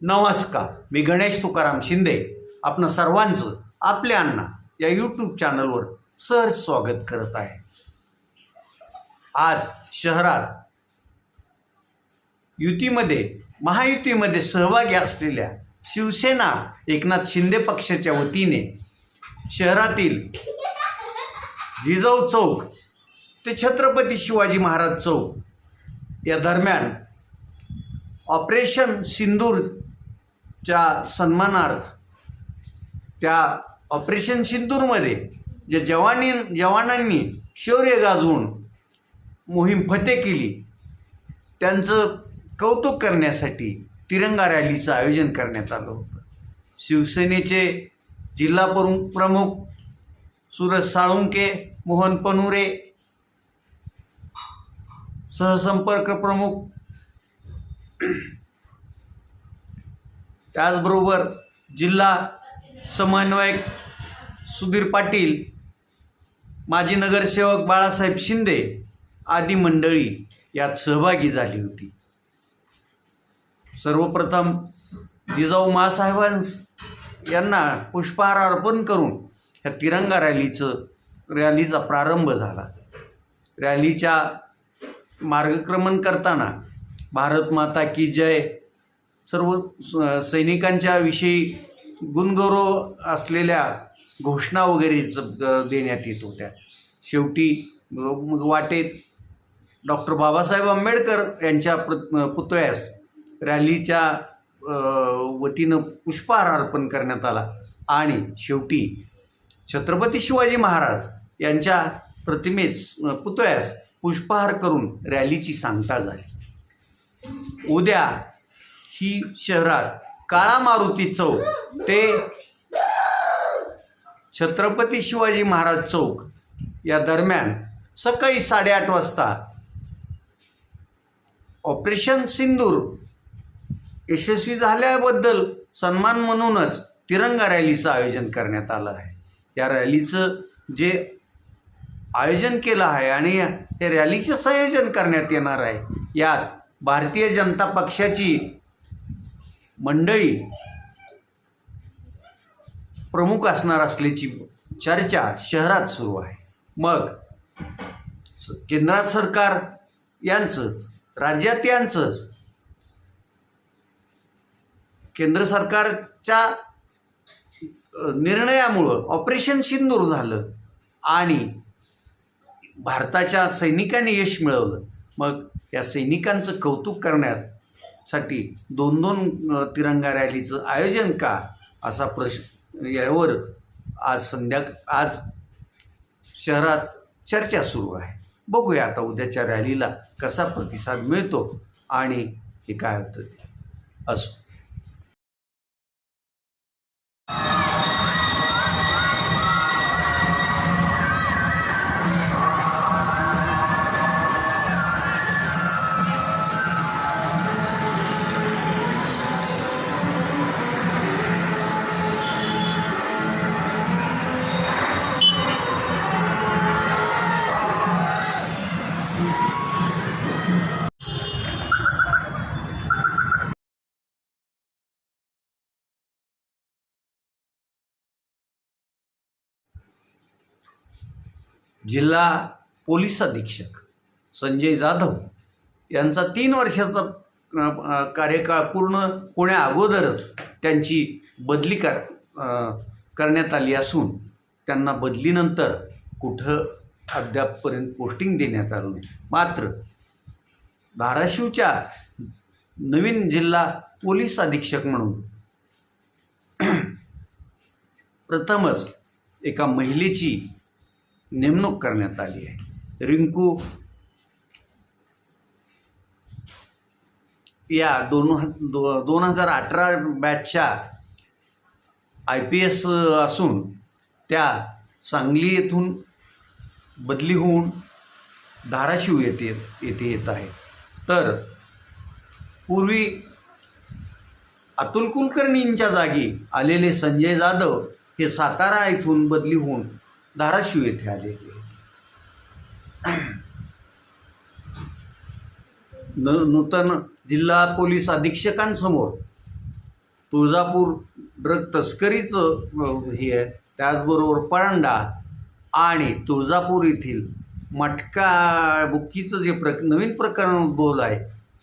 नमस्कार मी गणेश तुकाराम शिंदे. आपण सर्वांचं आपल्या अण्णा या यूट्यूब चॅनलवर सहज स्वागत करत आहे. आज शहरात युतीमध्ये महायुतीमध्ये सहभागी असलेल्या शिवसेना एकनाथ शिंदे पक्षाच्या वतीने शहरातील जिजाऊ चौक ते छत्रपती शिवाजी महाराज चौक या दरम्यान ऑपरेशन सिंदूर च्या सन्मानार्थ त्या ऑपरेशन सिंदूरमध्ये जे जवानी जवानांनी शौर्य गाजवून मोहीम फते केली त्यांचं कौतुक करण्यासाठी तिरंगा रॅलीचं आयोजन करण्यात आलं होतं. शिवसेनेचे जिल्हा प्रमुख प्रमुख सुरज साळुंके मोहन पनुरे सहसंपर्क प्रमुख त्याचबरोबर जिल्हा समन्वयक सुधीर पाटील माजी नगरसेवक बाळासाहेब शिंदे आदी मंडळी यात सहभागी झाली होती. सर्वप्रथम जिजाऊ मासाहेबांस यांना पुष्पहार अर्पण करून ह्या तिरंगा रॅलीचं रॅलीचा प्रारंभ झाला. रॅलीच्या मार्गक्रमण करताना भारत माता की जय सर्व स- सैनिकांच्या विषयी गुणगौरव असलेल्या घोषणा वगैरे ज- देण्यात येत होत्या. शेवटी वाटेत डॉक्टर बाबासाहेब आंबेडकर यांच्या प्र पुतळ्यास रॅलीच्या वतीनं पुष्पहार अर्पण करण्यात आला. आणि शेवटी छत्रपती शिवाजी महाराज यांच्या प्रतिमेस पुतळ्यास पुष्पहार करून रॅलीची सांगता झाली. उद्या ही शहरात काळा मारुती चौक ते छत्रपती शिवाजी महाराज चौक या दरम्यान सकाळी साडेआठ वाजता ऑपरेशन सिंदूर यशस्वी झाल्याबद्दल सन्मान म्हणूनच तिरंगा रॅलीचं आयोजन करण्यात आलं आहे. या रॅलीचं जे आयोजन केलं आहे आणि या रॅलीचं संयोजन करण्यात येणार आहे यात भारतीय जनता पक्षाची मंडळी प्रमुख असणार असल्याची चर्चा शहरात सुरू आहे. मग स- केंद्रात सरकार यांचंच राज्यात यांचंच केंद्र सरकारच्या निर्णयामुळं ऑपरेशन सिंदूर झालं आणि भारताच्या सैनिकांनी यश मिळवलं. मग या सैनिकांचं कौतुक करण्यात साठी दोन दोन तिरंगा रॅलीचं आयोजन का? असा प्रश्न यावर आज संध्या आज शहरात चर्चा सुरू आहे. बघूया आता उद्याच्या रॅलीला कसा प्रतिसाद मिळतो आणि हे काय होतं ते. असो. जिल्हा पोलीस अधीक्षक संजय जाधव यांचा तीन वर्षाचा कार्यकाळ पूर्ण होण्या अगोदरच त्यांची बदली कर करण्यात आली असून त्यांना बदलीनंतर कुठं अद्यापपर्यंत पोस्टिंग देण्यात आलं नाही. मात्र धाराशिवच्या नवीन जिल्हा पोलीस अधीक्षक म्हणून प्रथमच एका महिलेची नेमणूक करण्यात आली आहे. रिंकू या दोन दो दोन हजार अठरा बॅचच्या आय पी एस असून त्या सांगली येथून बदली होऊन धाराशिव येथे येथे येत आहे. तर पूर्वी अतुल कुलकर्णींच्या जागी आलेले संजय जाधव हे सातारा येथून बदली होऊन धाराशिव येथे आलेले न नूतन जिल्हा पोलीस अधीक्षकांसमोर तुळजापूर ड्रग तस्करीचं हे आहे. त्याचबरोबर परांडा आणि तुळजापूर येथील मटका बुक्कीचं जे प्रक नवीन प्रकरण उद्भवलं आहे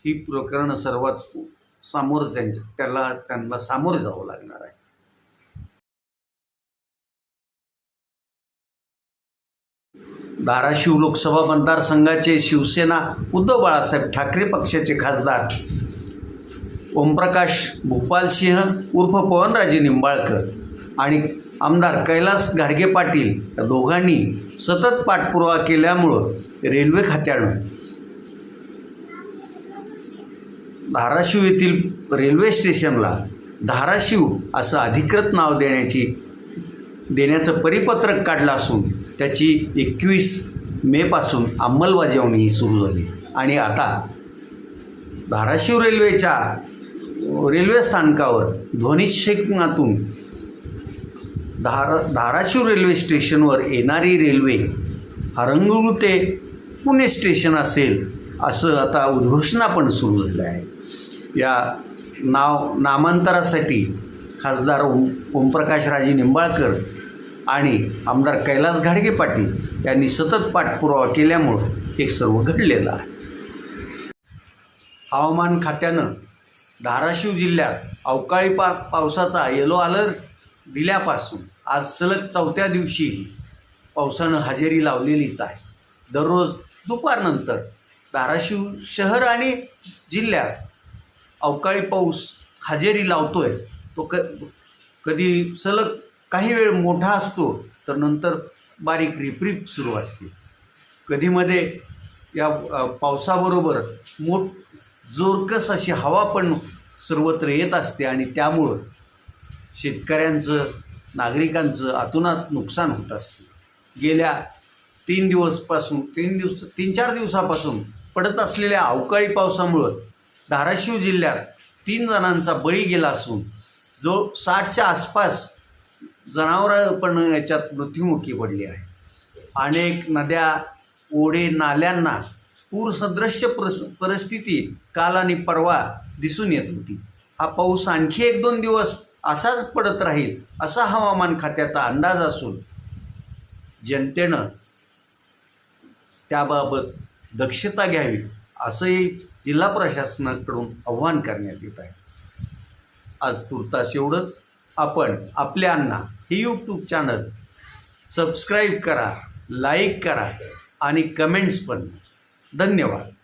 ही प्रकरणं सर्वात सामोरं त्यांच्या त्याला त्यांना सामोरं जावं लागणार आहे. धाराशिव लोकसभा मतदारसंघाचे शिवसेना उद्धव बाळासाहेब ठाकरे पक्षाचे खासदार. ओमप्रकाश भूपालसिंह उर्फ पवनराजे निंबाळकर आणि आमदार कैलास गाडगे पाटील या दोघांनी सतत पाठपुरावा केल्यामुळं रेल्वे खात्यानं धाराशिव येथील रेल्वे स्टेशनला धाराशिव असं अधिकृत नाव देण्याची देण्याचं परिपत्रक काढलं असून त्याची एकवीस मेपासून अंमलबजावणी ही सुरू झाली. आणि आता धाराशिव रेल्वेच्या रेल्वे स्थानकावर ध्वनिक्षेपणातून धारा धाराशिव रेल्वे स्टेशनवर येणारी रेल्वे हरंगुळ ते पुणे स्टेशन असेल असं आता उद्घोषणा पण सुरू झालं आहे या नाव नामांतरासाठी खासदार ओम ओमप्रकाश राजे निंबाळकर आणि आमदार कैलास घाडगे पाटील यांनी सतत पाठपुरावा केल्यामुळं हे सर्व घडलेलं आहे. हवामान खात्यानं धाराशिव जिल्ह्यात अवकाळी पा पावसाचा येलो अलर्ट दिल्यापासून आज सलग चौथ्या दिवशीही पावसानं हजेरी लावलेलीच आहे. दररोज दुपारनंतर धाराशिव शहर आणि जिल्ह्यात अवकाळी पाऊस हजेरी लावतोयच. तो क कधी सलग काही वेळ मोठा असतो तर नंतर बारीक रिपरीप सुरू असते. कधीमध्ये या पावसाबरोबर मोठ जोरकस अशी हवा पण सर्वत्र येत असते आणि त्यामुळं शेतकऱ्यांचं नागरिकांचं अतोनात नुकसान होत असते. गेल्या तीन दिवसपासून तीन दिवस तीन चार दिवसापासून पडत असलेल्या अवकाळी पावसामुळं धाराशिव जिल्ह्यात तीन जणांचा बळी गेला असून जो साठच्या आसपास जनावरं पण याच्यात मृत्युमुखी पडली आहे. अनेक नद्या ओढे नाल्यांना पूरसदृश्य प्रस परिस्थिती काल आणि परवा दिसून येत होती. हा पाऊस आणखी एक दोन दिवस असाच पडत राहील असा हवामान खात्याचा अंदाज असून जनतेनं त्याबाबत दक्षता घ्यावी असंही जिल्हा प्रशासनाकडून आव्हान करण्यात येत आहे. आज तुर्तास एवढंच. आपण आपल्यांना हे यूट्यूब चॅनल सबस्क्राईब करा लाईक करा आणि कमेंट्स पण. धन्यवाद.